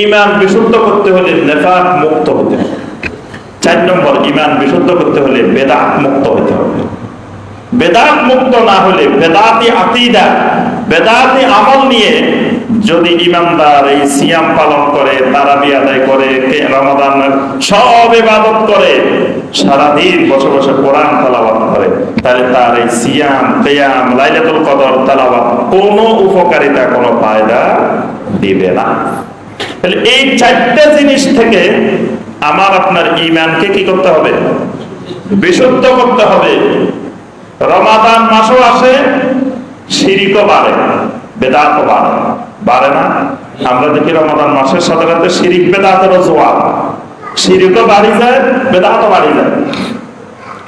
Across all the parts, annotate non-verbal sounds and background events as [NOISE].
ইমান বিশুদ্ধ করতে হলে নেফাক মুক্ত হতে হবে। চার নম্বর, ইমান বিশুদ্ধ করতে হলে বেদাত মুক্ত হতে হবে। বেদাত মুক্ত না হলে বেদাতি আকিদা, বেদাতি আমল নিয়ে যদি ইমানদার এই সিয়াম পালন করে, তারাবি আদায় করে রমাদান সব ইবাদত করে, সারাদিন বসে বসে কোরআন তালাবাত করে, তাহলে তার এই সিয়াম কেয়াম লাইলাতুল কদর তালাবাত কোনো উপকারিতা, কোনো ফায়দা দিবে না। তাহলে এই চারটা জিনিস থেকে আমার আপনার ইমানকে কি করতে হবে? বিশুদ্ধ করতে হবে। রমাদান মাসও আসে শিরিকও বাড়ে, বেদাতও বাড়ে। বাড়ে না? আমরা দেখি রমাদান মাসের সাথে সাথে শিরিক বেদাতেরও জোয়ার শিরিকও বাড়ি যায়, বেদাতও বাড়ি যায়।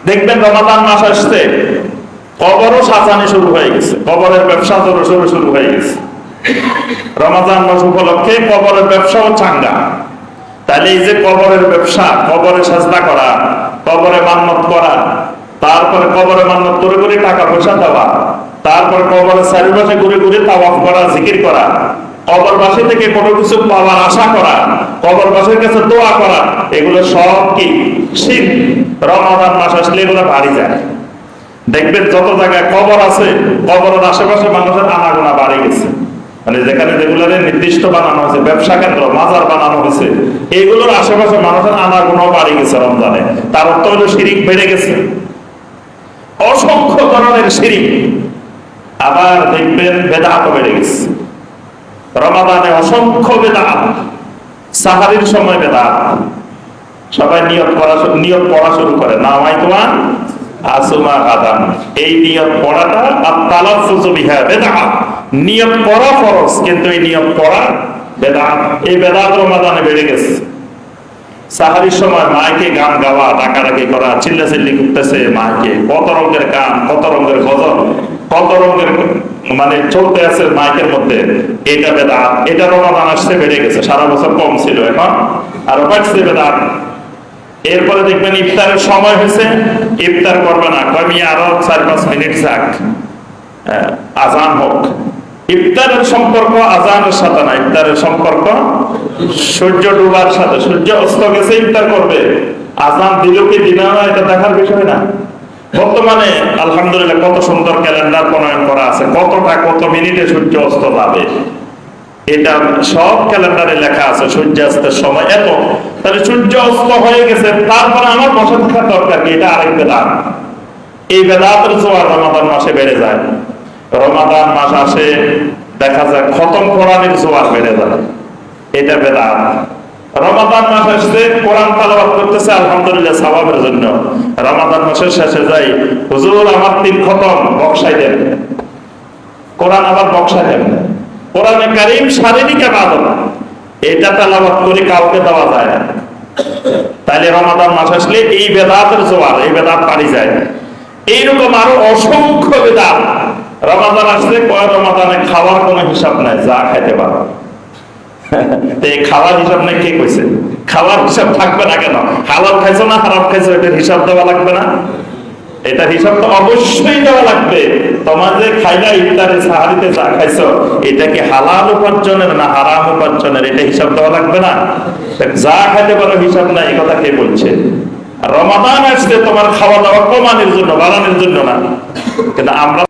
দেখবেন রমাদান মাস আসছে, কবরও সাজানি শুরু হয়ে গেছে। কবরের ব্যবসা শুরু শুরু হয়ে গেছে। রমাদান মাস উপলক্ষে কবরের ব্যবসাও চাঙ্গা। তাহলে এই যে কবরের ব্যবসা, কবরে সাজদা করা, কবরে মান্নত করা, তারপরে কবরে মান্নত করে করে টাকা পয়সা দেওয়া, তারপর কবরের চারিপাশে ঘুরে ঘুরে তাওয়াফ করা, জিকির করা, কবরবাসী থেকে কোনো কিছু পাওয়ার আশা করা, কবরবাসীর কাছে দোয়া করা, এগুলো সব কি? শীত রমাদান মাস আসলে এগুলো বাড়ি যায়। দেখবেন যত জায়গায় কবর আছে, কবরের আশেপাশে মানুষের আনাগোনা বাড়ে গেছে। মানে যেখানে যেগুলোর নির্দিষ্ট বানানো হয়েছে, ব্যবসা কেন্দ্র, মাজার বানানো হয়েছে এগুলোর আশেপাশে মানুষের আনাগোনাও বাড়ে গেছে রমজানে। তার অর্থ হলো শিরিক বেড়ে গেছে। অসংখ্য ধরনের শিরিক। আবার দেখবেন বেদাত বেড়ে গেছে। রমাদানে অসংখ্য বেদাত। সাহারির সময় বেদাত। সবাই নিয়ত শু- নিয়ত পড়া শুরু করে। নামাই তোমার আসুমা এই পড়াটা আর পড়া কিন্তু এই পড়া বেদাত এই বেদাত রমাদানে বেড়ে গেছে। সাহারির সময় গান গাওয়া, ডাকাডাকি করা চিল্লা চিল্লি করতেছে মাকে। কত রঙের গান, কত রঙের গজল, কত রঙের মানে চলতে আছে মাইকের মধ্যে। এটা বেদাত এটা রমাদান আসছে বেড়ে গেছে। সারা বছর কম ছিল এখন। আর বাড়ছে বেদাত এরপরে দেখবেন ইফতারের সময় হয়েছে। ইফতার করবে না। কমি আরও চার, পাঁচ মিনিট যাক। আজান হোক। ইফতারের সম্পর্ক আজানের সাথে না, ইফতারের সম্পর্ক সূর্য ডুবার সাথে। সূর্য অস্ত গেছে, ইফতার করবে। আজান দিল কি দিল না, এটা দেখার বিষয় না। বর্তমানে, আলহামদুলিল্লাহ, কত সুন্দর ক্যালেন্ডার প্রণয়ন করা আছে। কতটা, কত মিনিটে সূর্য অস্ত যাবে। এটা সব ক্যালেন্ডারে লেখা আছে সূর্যাস্তের সময়। এত তাহলে সূর্য অস্ত হয়ে গেছে, তারপরে আমার বসে থাকার দরকার কি? এটা আরেক বেদাত। এই বেদাতের জোয়ার রমাদান মাসে বেড়ে যায়। রমাদান মাস আসে, দেখা যায় খতম কোরআনের জোয়ার বেড়ে যায়। এটা বেদাত। রমাদান মাস আসছে, কোরআন তালাবাদ করতেছে, আলহামদুলিল্লাহ সওয়াবের জন্য। রমাদান মাসের শেষে যাই, হুজুর আমার তিন খতম, বক্সাই দেন। কোরআন আবার বক্সাই দেন। কোরআনে কারিম শারীরিক আবাদত এটা তালাবাদ করে কাউকে দেওয়া যায় না। তাহলে রমাদান মাস আসলে এই বেদাতের জোয়ার, এই বেদাত পাড়ি যায়। এইরকম আরও অসংখ্য বেদাত। রমাদান আসলে কয় রমাদানে খাওয়ার কোনো হিসাব নাই, যা খাইতে পারো। [LAUGHS] খাওয়ার হিসাব নাই, কে কইছে? খাওয়ার হিসাব থাকবে না কেন? হালাল খাইছো না হারাম খাইছো, এটার হিসাব দেওয়া লাগবে না। এটার হিসাব তো অবশ্যই দেওয়া লাগবে। তোমার যে খাইলা ইফতারে সাহারিতে যা খাইছো, এটা কি হালাল উপার্জনের না হারাম উপার্জনের? এটা হিসাব দেওয়া লাগবে না। যা খাইতে পারো হিসাব না এই কথা কে বলছে? রমাদান আসছে তোমার খাওয়া দাওয়া কমানোর জন্য, বাড়ানোর জন্য না। কিন্তু আমরা